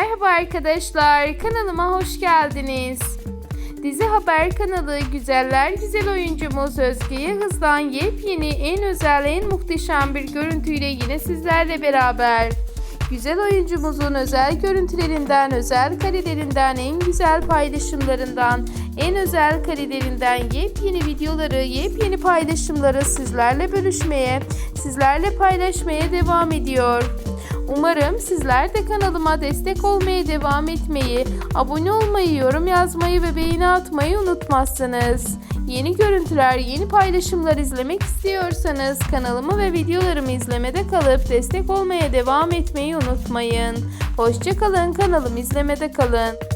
Merhaba arkadaşlar, kanalıma hoş geldiniz. Dizi Haber kanalı güzeller güzel oyuncumuz Özge Yağız'dan yepyeni en özel en muhteşem bir görüntüyle yine sizlerle beraber. Güzel oyuncumuzun özel görüntülerinden, özel karelerinden, en güzel paylaşımlarından, en özel karelerinden yepyeni videoları, yepyeni paylaşımları sizlerle bölüşmeye, sizlerle paylaşmaya devam ediyor. Umarım sizler de kanalıma destek olmaya devam etmeyi, abone olmayı, yorum yazmayı ve beğeni atmayı unutmazsınız. Yeni görüntüler, yeni paylaşımlar izlemek istiyorsanız kanalımı ve videolarımı izlemede kalıp destek olmaya devam etmeyi unutmayın. Hoşçakalın, kanalımı izlemede kalın.